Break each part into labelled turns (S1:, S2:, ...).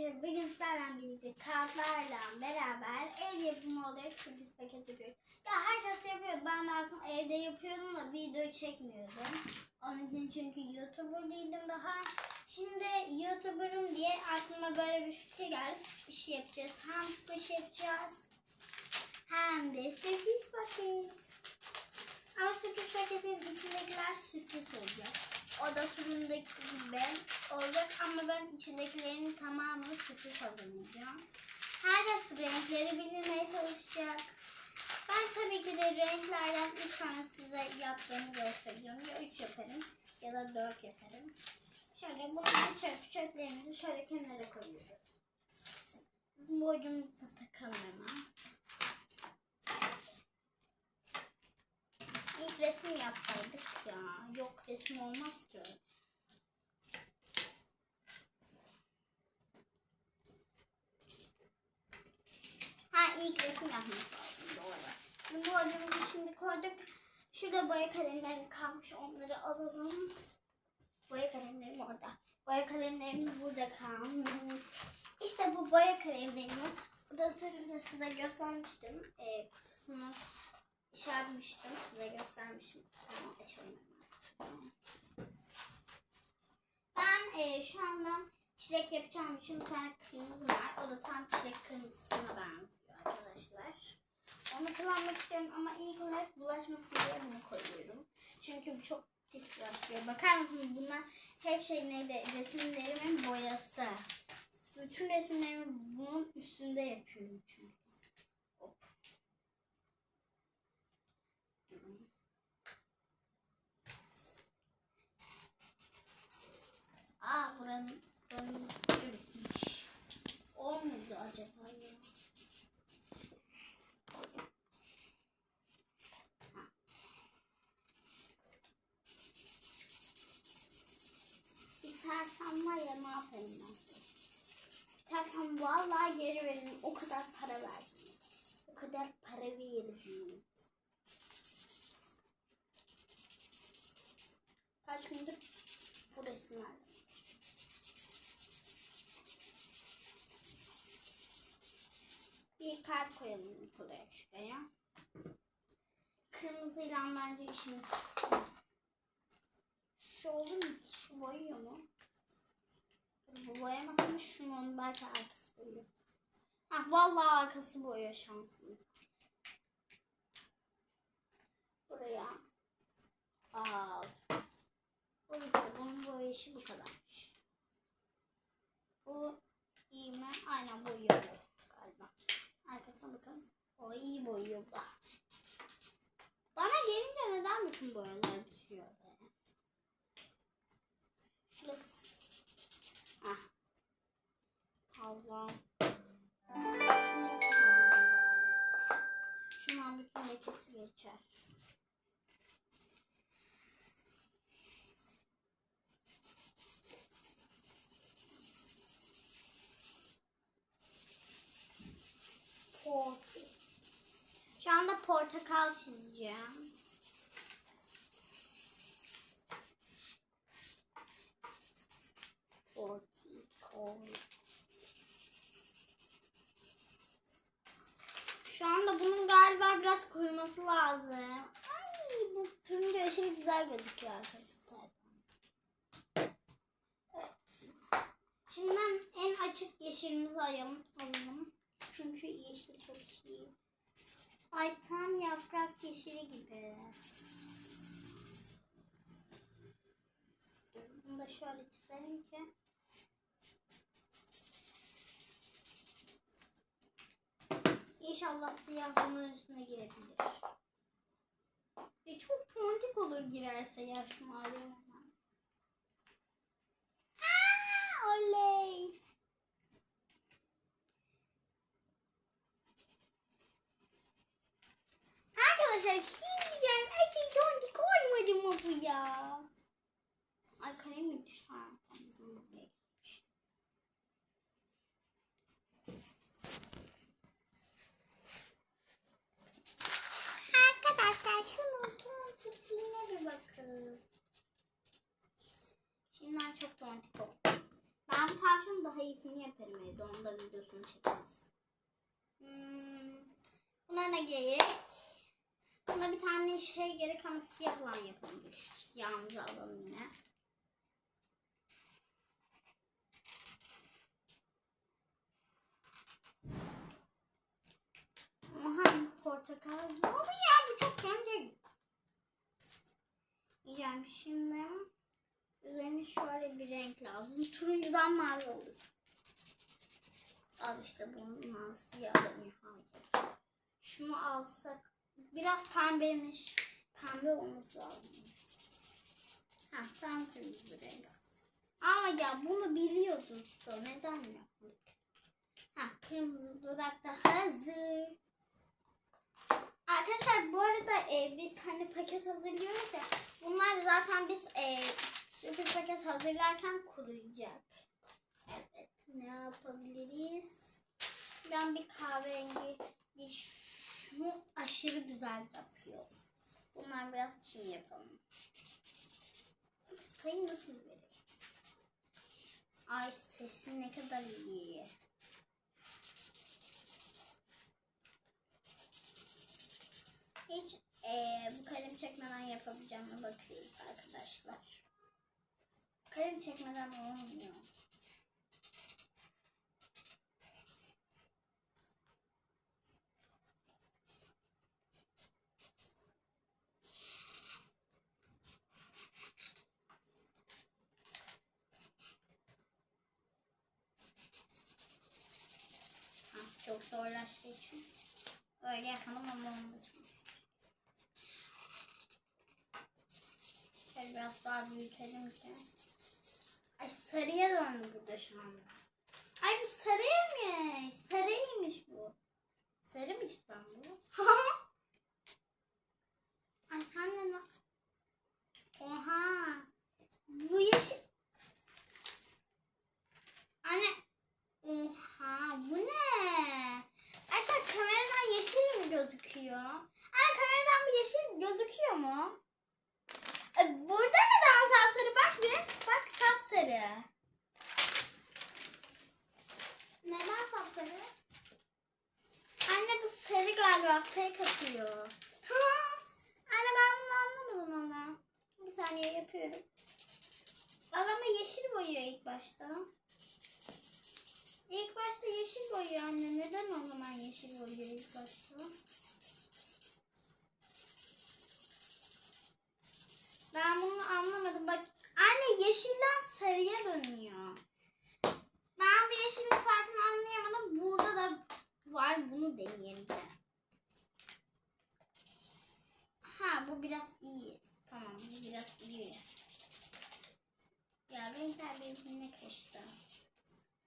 S1: Arkadaşlar bugün sizlerle birlikte kağıtlarla beraber el yapımı olarak sürpriz paket yapıyoruz. Ya herkes yapıyordu. Ben de aslında evde yapıyordum da video çekmiyordum. Onun için çünkü YouTuber değildim daha. Şimdi YouTuber'ım diye aklıma böyle bir fikir geldi. Bir yapacağız. Hem squash yapacağız. Hem de sürpriz paket. Ama sürpriz paketin içindekiler sürpriz olacak. O da turundaki gibi olacak ama ben içindekilerin tamamını sürpriz hazırlayacağım. Herkes renkleri bilmeye çalışacak. Ben tabii ki de renklerden üç tane size yaptığımı göstereceğim. Ya üç yaparım ya da dört yaparım. Şöyle bunu çöp çöplerimizi şöyle kenara koyuyoruz. Bu ucumuzu da takalım hemen. İlk resim yapsaydık ya. Yok resim olmaz ki öyle. Ha ilk resim yapmak lazım doğru. Bu acımızı şimdi koyduk. Şurada boya kalemleri kalmış onları alalım. Boya kalemlerim orada. Boya kalemlerim burada kalmış. İşte bu boya kalemlerimi bu da turunda size göstermiştim. Ee, kutusunu şey yapmıştım size göstermiştim. Kutusunu açalım. Ben e, şu anda çilek yapacağım için bir tane kırmızı var. O da tam çilek kırmızısına benziyor arkadaşlar. Onu kullanmak istiyorum ama ilk olarak bulaşmasın diye koyuyorum. Çünkü bu çok pis bulaşıyor. Bakar mısınız bunlar hep şey neydi? Resimlerimin boyası. Bütün resimlerimi bunun üstünde yapıyorum çünkü. Ne yaparım ben? Bitersem vallahi geri veririm. O kadar para verdim. O kadar para veririm. Kaç gündür bu resimlerde. Bir kalp koyalım olarak şuraya. Kırmızıyla bence işimiz kısa. Şu oldu mu? Şu boyuyor mu? Bu boyamasa mı şunu onu belki arkası boyuyor. Ha vallahi arkası boyuyor şansımız. Buraya. Al. Bu bitti. Bunun boyayışı bu kadarmış. Bu iyi mi? Aynen boyuyor galiba. Arkasına bakın. O iyi boyuyor. Bana gelince neden bütün boyalar düşüyor? Şurası. Allah'ım. Şundan bütün lekesi geçer. Porti. Şu anda portakal çizeceğim. Şu anda bunun galiba biraz kuruması lazım. Ay bu turuncu aşırı güzel gözüküyor arkadaşlar. Evet. Şimdi en açık yeşilimizi alalım. alalım. Çünkü yeşil çok iyi. Ay tam yaprak yeşili gibi. Bunu da şöyle çizelim ki. İnşallah siyah bunun üstüne girebilir. E çok tontik olur girerse ya şu mavi olan. Oley. Arkadaşlar şimdiden ece tontik olmadı mı bu ya? Ay kalem düştü? Ha, tamam, bizim buraya gitmiş. Arkadaşlar şunun tontikliğine bir Şimdiden çok tontik oldu. Ben bu tavşanı daha iyisini yaparım evde. Onun da videosunu çekeriz. Hmm, buna ne gerek? Buna bir tane şey gerek ama siyah olan yapalım. Şu siyahımızı alalım yine. Portakal gibi ama ya bu çok kendi. Yiyeceğim şimdi. Üzerine şöyle bir renk lazım. Turuncudan mavi olur. Al işte bunun siyah nihayet. Şunu alsak. Biraz pembemiş. Pembe olması lazım. Ha tam kırmızı renk. Ama ya bunu biliyorduk da neden yapmadık? Ha kırmızı dudak da hazır. Arkadaşlar bu arada e, biz hani paket hazırlıyoruz ya. Bunlar zaten biz e, sürpriz paket hazırlarken kuruyacak. Evet ne yapabiliriz? Ben bir kahverengi şunu aşırı güzel yapıyor. Bunlar biraz çim yapalım. Sayın nasıl verir? Ay sesi ne kadar iyi. Hiç eee, bu kalem çekmeden yapabileceğime bakıyoruz arkadaşlar. Kalem çekmeden olmuyor. Çok zorlaştığı için öyle yapalım ama olmadı. Şöyle biraz daha büyütelim ki. Ay sarıya döndü burada şu anda. Ay bu sarıymış. Sarıymış bu. Sarımış lan bu. Ay sen de ne? Oha. Bu yeşil. Anne. Oha bu ne? Arkadaşlar kameradan yeşil mi gözüküyor? Ay kameradan bu yeşil gözüküyor mu? E, Burada neden sapsarı? Bak bir. Bak sapsarı. Neden sapsarı? Anne bu galiba fake atıyor. Anne ben bunu anlamadım ama. Bir saniye yapıyorum. Adama yeşil boyuyor ilk başta. İlk başta yeşil boyuyor anne. Neden o zaman yeşil boyuyor ilk başta? Ben bunu anlamadım. Bak anne yeşilden sarıya dönüyor. Ben bir yeşilin farkını anlayamadım. Burada da var. Bunu deneyelim de. Ha bu biraz iyi. Tamam bu biraz iyi. Ya renkler birbirine karıştı.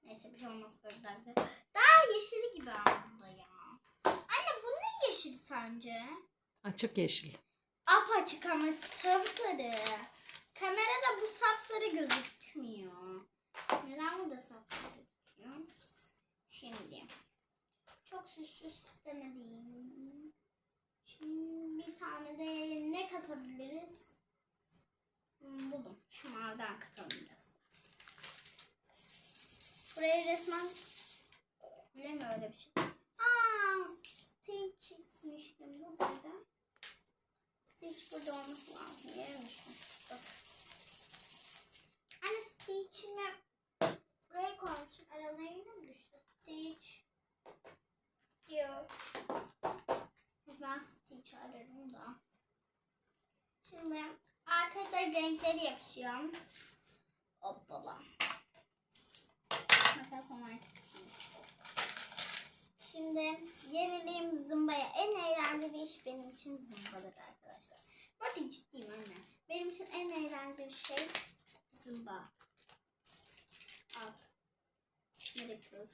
S1: Neyse bir şey olmaz böyle derdi. Daha yeşili gibi ama bu da ya. Anne bu ne yeşil sence?
S2: Açık yeşil.
S1: Apaçık ama sapsarı. Kamerada bu sapsarı gözükmüyor. Neden burada sapsarı gözüküyor? Şimdi. Çok süslü istemediğim. Şimdi bir tane de ne katabiliriz? Buldum. Şu maviden katalım biraz. Buraya resmen Bile mi öyle bir şey? Aa, Stitch çizmiştim buradaydı. Stitch burada olması lazım. Yermiş mi? Anne Stitch'imi buraya koymuşum. Aralarına mı düştü? Stitch. Yok. Ben Stitch ararım da. Şimdi arkada renkleri yapışıyorum. Hoppala. Makas ona Şimdi yenileyim zımbaya. En eğlenceli iş benim için zımbadır arkadaşlar. Bu arada ciddiyim anne. Benim için en eğlenceli şey zımba. Al. Şımarıklığı.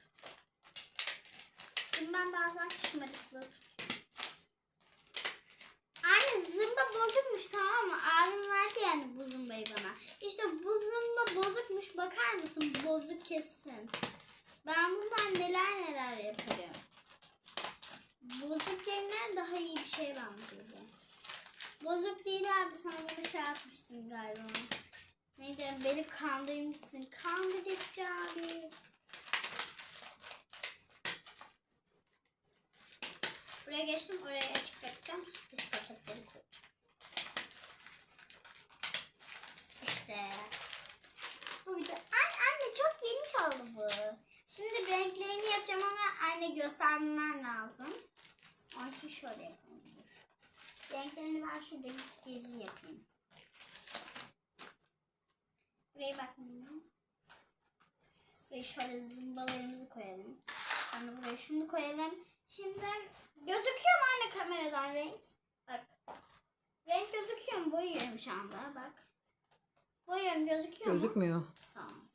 S1: Şimdi ben bazen şımarıklığı tutuyorum. zımba bozukmuş tamam mı? Abim verdi yani bu zımbayı bana. İşte bu zımba bozukmuş bakar mısın? Bozuk kesin. Ben bundan neler neler yaparım. Bozuk yerine daha iyi bir şey bence. Bozuk değil abi sen bunu şey yapmışsın galiba. Neydi beni kandırmışsın. Kandırıcı abi. Buraya geçtim oraya açık bırakacağım. Biz paketleri koyalım. İşte. Bu bir de... Anne, anne çok geniş oldu bu. Şimdi renklerini yapacağım ama anne göstermem lazım. Onun için şöyle yapalım. Renklerini ben şurada gezi yapayım. Buraya bakmayın. Buraya şöyle zımbalarımızı koyalım. Sonra buraya şunu koyalım. Şimdi gözüküyor mu anne kameradan renk? Bak. Renk gözüküyor mu? Boyuyorum şu anda. Bak. Boyuyorum gözüküyor mu?
S2: Gözükmüyor.
S1: Tamam.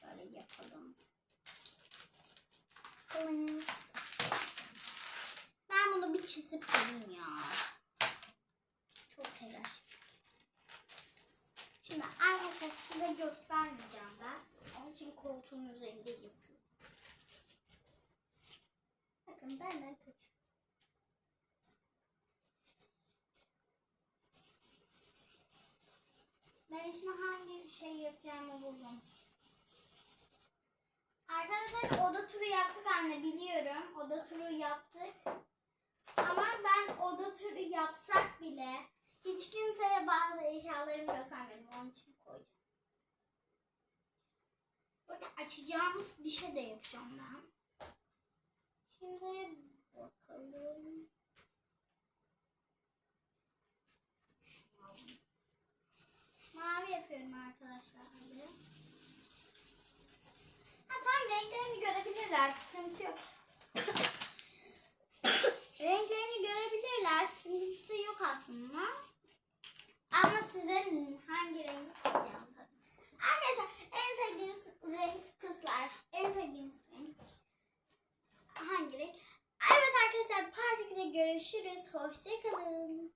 S1: Şöyle yapalım. Kılınız. Ben bunu bir çizip koyayım ya. Çok telaş. Şimdi arkadaşlar size göstermeyeceğim ben. Onun için koltuğun üzerinde yapıyorum. Bakın benden kaçıyor. Ben şimdi hangi şey yapacağımı buldum. Arkadaşlar oda turu yaptık anne biliyorum. Oda turu yaptık. Ama ben oda turu yapsak bile hiç kimseye bazı eşyalarımı göstermedim. Onun için koyacağım. Burada açacağımız bir şey de yapacağım ben. Şimdi bakalım. Mavi yapıyorum arkadaşlar. Ha tamam renklerini görebilirler. Sıkıntı yok. renklerini görebilirler. Sıkıntı yok aslında. Ama size hangi rengi Arkadaşlar en sevdiğiniz renk kızlar. En sevdiğiniz renk hangi renk? Evet arkadaşlar partide görüşürüz. Hoşçakalın.